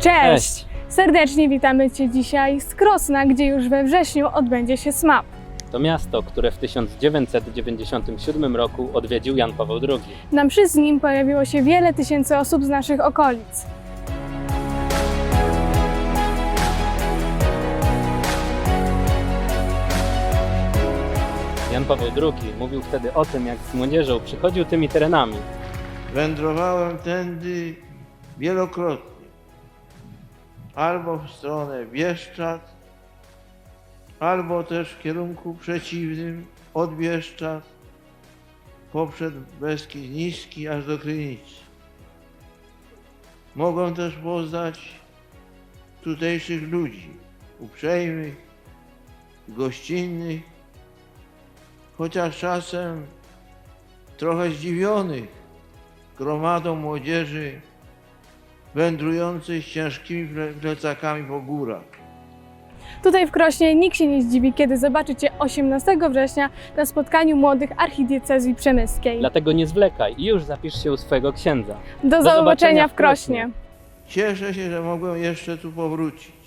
Cześć! Serdecznie witamy Cię dzisiaj z Krosna, gdzie już we wrześniu odbędzie się SMAP. To miasto, które w 1997 roku odwiedził Jan Paweł II. Na mszy z nim pojawiło się wiele tysięcy osób z naszych okolic. Jan Paweł II mówił wtedy o tym, jak z młodzieżą przychodził tymi terenami. Wędrowałem tędy wielokrotnie. Albo w stronę Bieszczad, albo też w kierunku przeciwnym od Bieszczad, poprzez Beskid Niski aż do Krynicy. Mogą też poznać tutejszych ludzi, uprzejmych, gościnnych, chociaż czasem trochę zdziwionych gromadą młodzieży wędrującej z ciężkimi ple- plecakami po górach. Tutaj w Krośnie nikt się nie zdziwi, kiedy zobaczycie 18 września na spotkaniu młodych archidiecezji przemyskiej. Dlatego nie zwlekaj i już zapisz się u swojego księdza. Do, zobaczenia w Krośnie. Cieszę się, że mogłem jeszcze tu powrócić.